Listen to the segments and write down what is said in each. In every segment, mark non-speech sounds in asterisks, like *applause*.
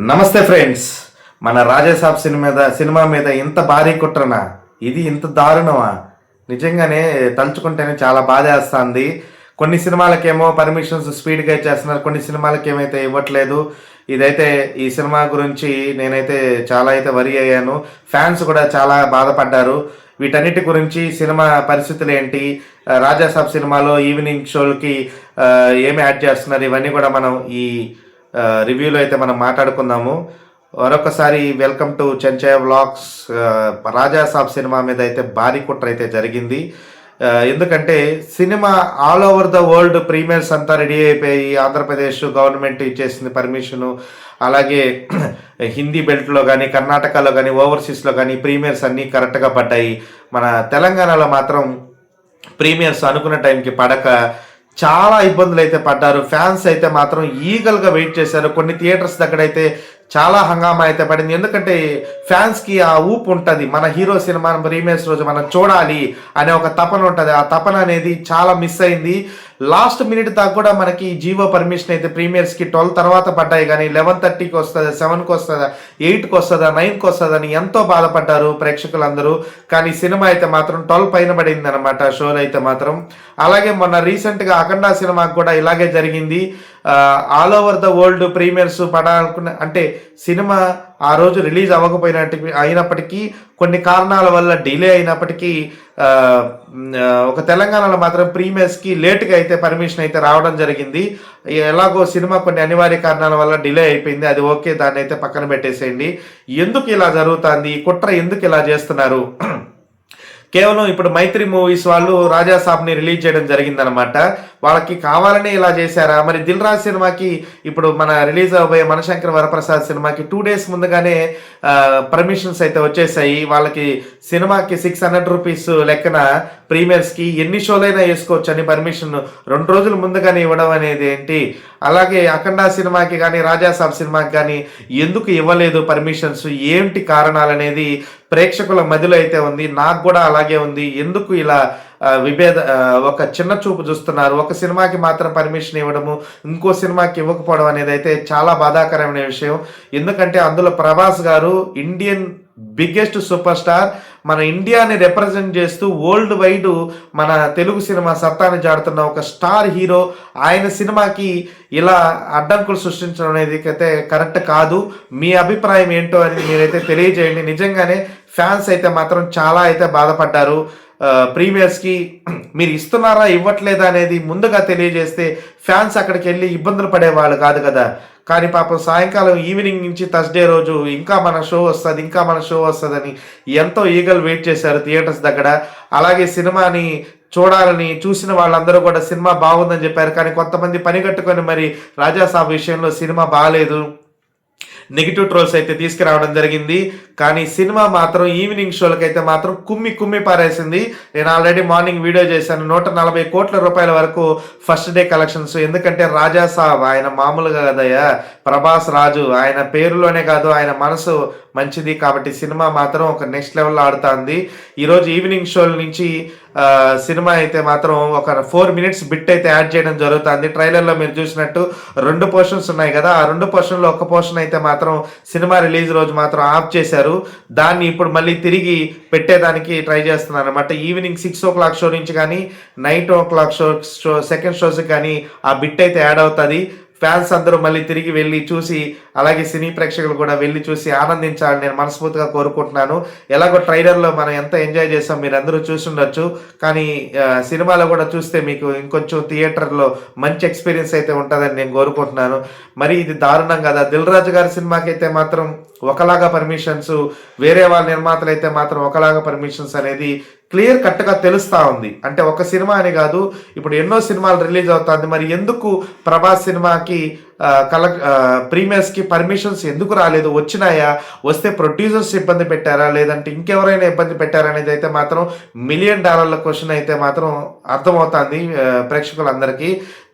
నమస్తే ఫ్రెండ్స్. మన రాజాసాబ్ సినిమా మీద సినిమా మీద ఇంత భారీ కుట్రనా? ఇది ఇంత దారుణమా? నిజంగానే తలుచుకుంటేనే చాలా బాధ వేస్తుంది. కొన్ని సినిమాలకేమో పర్మిషన్స్ స్పీడ్గా ఇచ్చేస్తున్నారు. కొన్ని సినిమాలకి ఏమైతే ఇవ్వట్లేదు. ఇదైతే ఈ సినిమా గురించి నేనైతే చాలా అయితే వరి అయ్యాను. ఫ్యాన్స్ కూడా చాలా బాధపడ్డారు. వీటన్నిటి గురించి సినిమా పరిస్థితులు ఏంటి? రాజాసాబ్ సినిమాలో ఈవినింగ్ షోలకి ఏమి యాడ్ చేస్తున్నారు? ఇవన్నీ కూడా మనం ఈ రివ్యూలో అయితే మనం మాట్లాడుకుందాము. మరొకసారి welcome to Chenchaya vlogs. Raja Raja Saab cinema మీద అయితే భారీ కుట్ర అయితే జరిగింది. ఎందుకంటే cinema all over the world premieres అంతా రెడీ అయిపోయి ఆంధ్రప్రదేశ్ గవర్నమెంట్ ఇచ్చేసింది పర్మిషను అలాగే *clears throat* హిందీ బెల్ట్లో కానీ కర్ణాటకలో కానీ ఓవర్సీస్లో కానీ ప్రీమియర్స్ అన్నీ కరెక్ట్గా పడ్డాయి. మన తెలంగాణలో మాత్రం ప్రీమియర్స్ అనుకున్న టైంకి పడక చాలా ఇబ్బందులు అయితే పడ్డారు. ఫ్యాన్స్ అయితే మాత్రం ఈగల్గా వెయిట్ చేశారు. కొన్ని థియేటర్స్ దగ్గర అయితే చాలా హంగామా అయితే పడింది. ఎందుకంటే ఫ్యాన్స్కి ఆ ఊపు ఉంటుంది. మన హీరో సినిమా ప్రీమియర్స్ రోజు మనం చూడాలి అనే ఒక తపన ఉంటుంది. ఆ తపన అనేది చాలా మిస్ అయింది. లాస్ట్ మినిట్ దాకా కూడా మనకి జీవో పర్మిషన్ అయితే ప్రీమియర్స్కి ట్వెల్వ్ తర్వాత పడ్డాయి. కానీ లెవెన్ థర్టీకి వస్తుందా సెవెన్కి వస్తుందా ఎయిట్కి వస్తుందా నైన్కి వస్తుందా అని ఎంతో బాధపడ్డారు ప్రేక్షకులందరూ. కానీ సినిమా అయితే మాత్రం ట్వెల్వ్ పైన పడింది అనమాట షోలో అయితే మాత్రం. అలాగే మొన్న రీసెంట్గా అఖండ సినిమాకి కూడా ఇలాగే జరిగింది. All over the world premieres పడాలనుకున్న అంటే సినిమా ఆ రోజు రిలీజ్ అవ్వకపోయినట్టు అయినప్పటికీ కొన్ని కారణాల వల్ల డిలే అయినప్పటికీ ఒక తెలంగాణలో మాత్రం ప్రీమియర్స్కి లేట్గా అయితే పర్మిషన్ అయితే రావడం జరిగింది. ఎలాగో సినిమా కొన్ని అనివార్య కారణాల వల్ల డిలే అయిపోయింది. అది ఓకే దాన్ని అయితే పక్కన పెట్టేసేయండి. ఎందుకు ఇలా జరుగుతుంది? ఈ కుట్ర ఎందుకు ఇలా చేస్తున్నారు? కేవలం ఇప్పుడు మైత్రి మూవీస్ వాళ్ళు రాజా సాబ్ని రిలీజ్ చేయడం జరిగిందనమాట వాళ్ళకి కావాలనే ఇలా చేశారా? మరి దిల్ రాజ్ సినిమాకి ఇప్పుడు మన రిలీజ్ అవబోయే మనశంకర్ వరప్రసాద్ సినిమాకి టూ డేస్ ముందుగానే పర్మిషన్స్ అయితే వచ్చేసాయి. వాళ్ళకి సినిమాకి సిక్స్ హండ్రెడ్ రూపీస్ లెక్కన ప్రీమియర్స్కి ఎన్ని షోలైనా వేసుకోవచ్చు అని పర్మిషన్ రెండు రోజుల ముందుగానే ఇవ్వడం అనేది ఏంటి? అలాగే అఖండ సినిమాకి కానీ రాజాసాబ్ సినిమాకి కానీ ఎందుకు ఇవ్వలేదు పర్మిషన్స్? ఏంటి కారణాలు అనేది ప్రేక్షకుల మదిలో అయితే ఉంది. నాకు కూడా అలాగే ఉంది. ఎందుకు ఇలా విభేద ఒక చిన్న చూపు చూస్తున్నారు? ఒక సినిమాకి మాత్రం పర్మిషన్ ఇవ్వడము ఇంకో సినిమాకి ఇవ్వకపోవడం అనేది అయితే చాలా బాధాకరమైన విషయం. ఎందుకంటే అందులో ప్రభాస్ గారు ఇండియన్ బిగ్గెస్ట్ సూపర్ స్టార్ మన ఇండియాని రిప్రజెంట్ చేస్తూ వరల్డ్ వైడ్ మన తెలుగు సినిమా సత్తాన్ని జాడుతున్న ఒక స్టార్ హీరో ఆయన సినిమాకి ఇలా అడ్డంకులు సృష్టించడం అనేది అయితే కరెక్ట్ కాదు. మీ అభిప్రాయం ఏంటో అని మీరైతే తెలియజేయండి. నిజంగానే ఫ్యాన్స్ అయితే మాత్రం చాలా అయితే బాధపడ్డారు. ప్రీమియర్స్కి మీరు ఇస్తున్నారా ఇవ్వట్లేదా అనేది ముందుగా తెలియజేస్తే ఫ్యాన్స్ అక్కడికి వెళ్ళి ఇబ్బందులు పడేవాళ్ళు కాదు కదా. కానీ పాపం సాయంకాలం ఈవినింగ్ నుంచి థర్స్డే రోజు ఇంకా మన షో వస్తుంది ఇంకా మన షో వస్తుందని ఎంతో ఈగల్ వెయిట్ చేశారు థియేటర్స్ దగ్గర. అలాగే సినిమాని చూడాలని చూసిన వాళ్ళందరూ కూడా సినిమా బాగుందని చెప్పారు. కానీ కొంతమంది పని కట్టుకొని మరి రాజాసాబ్ విషయంలో సినిమా బాగాలేదు నెగిటివ్ ట్రోల్స్ అయితే తీసుకురావడం జరిగింది. కానీ సినిమా మాత్రం ఈవినింగ్ షోలకైతే మాత్రం కుమ్మి కుమ్మి పారేసింది. నేను ఆల్రెడీ మార్నింగ్ వీడియో చేశాను. నూట నలభై కోట్ల రూపాయల వరకు ఫస్ట్ డే కలెక్షన్స్. ఎందుకంటే రాజా సాబ్ ఆయన మామూలుగా కదయ్యా. ప్రభాస్ రాజు. ఆయన పేరులోనే కాదు ఆయన మనసు మంచిది. కాబట్టి సినిమా మాత్రం ఒక నెక్స్ట్ లెవెల్లో ఆడుతుంది. ఈరోజు ఈవినింగ్ షోల నుంచి సినిమా అయితే మాత్రం ఒక ఫోర్ మినిట్స్ బిట్ అయితే యాడ్ చేయడం జరుగుతుంది. ట్రైలర్లో మీరు చూసినట్టు రెండు పోర్షన్స్ ఉన్నాయి కదా. ఆ రెండు పోర్షన్లో ఒక పోర్షన్ అయితే మాత్రం సినిమా రిలీజ్ రోజు మాత్రం ఆఫ్ చేశారు. దాన్ని ఇప్పుడు మళ్ళీ తిరిగి పెట్టేదానికి ట్రై చేస్తున్నారు అనమాట evening six o'clock show నుంచి కానీ night o'clock show show second షోస్కి కానీ ఆ బిట్ అయితే యాడ్ అవుతుంది. ఫ్యాన్స్ అందరూ మళ్ళీ తిరిగి వెళ్ళి చూసి అలాగే సినీ ప్రేక్షకులు కూడా వెళ్ళి చూసి ఆనందించాలని నేను మనస్ఫూర్తిగా కోరుకుంటున్నాను. ఎలాగో ట్రైలర్లో మనం ఎంత ఎంజాయ్ చేసాం మీరు అందరూ చూసి కానీ సినిమాలో కూడా చూస్తే మీకు ఇంకొంచెం థియేటర్లో మంచి ఎక్స్పీరియన్స్ అయితే ఉంటుందని నేను కోరుకుంటున్నాను. మరి ఇది దారుణం కదా. దిల్ రాజు గారి సినిమాకి అయితే మాత్రం ఒకలాగా పర్మిషన్స్ వేరే వాళ్ళ నిర్మాతలు అయితే మాత్రం ఒకలాగా పర్మిషన్స్ అనేది క్లియర్ కట్గా తెలుస్తూ ఉంది. అంటే ఒక సినిమా అని కాదు ఇప్పుడు ఎన్నో సినిమాలు రిలీజ్ అవుతుంది. మరి ఎందుకు ప్రభాస్ సినిమాకి కల ప్రీమియర్స్కి పర్మిషన్స్ ఎందుకు రాలేదు? వచ్చినాయా? వస్తే ప్రొడ్యూసర్స్ ఇబ్బంది పెట్టారా? లేదంటే ఇంకెవరైనా ఇబ్బంది పెట్టారా అనేది అయితే మాత్రం మిలియన్ డాలర్ల క్వశ్చన్ అయితే మాత్రం అర్థమవుతుంది ప్రేక్షకులందరికీ.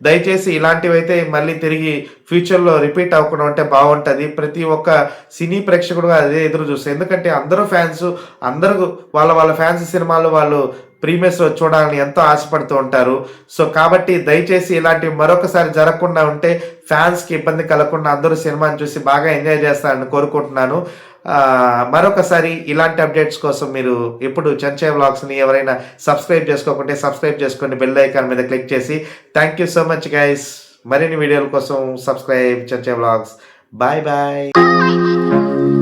దయచేసి ఇలాంటివైతే మళ్ళీ తిరిగి ఫ్యూచర్లో రిపీట్ అవ్వకుండా ఉంటే బాగుంటుంది. ప్రతి ఒక్క సినీ ప్రేక్షకుడు అదే ఎదురు చూస్తారు ఎందుకంటే అందరూ ఫ్యాన్స్ అందరూ వాళ్ళ వాళ్ళ ఫ్యాన్స్ సినిమాలు వాళ్ళు ప్రీమియస్ రోజు చూడాలని ఎంతో ఆశపడుతూ ఉంటారు. సో కాబట్టి దయచేసి ఇలాంటివి మరొకసారి జరగకుండా ఉంటే ఫ్యాన్స్కి ఇబ్బంది కలగకుండా అందరూ సినిమాని చూసి బాగా ఎంజాయ్ చేస్తారని కోరుకుంటున్నాను. మరొకసారి ఇలాంటి అప్డేట్స్ కోసం మీరు ఇప్పుడు చంచే వ్లాగ్స్ని ఎవరైనా సబ్స్క్రైబ్ చేసుకోకుంటే సబ్స్క్రైబ్ చేసుకొని బెల్ ఐకాన్ మీద క్లిక్ చేసి thank you so much guys. మరిన్ని వీడియోల కోసం subscribe Chenche vlogs. Bye bye.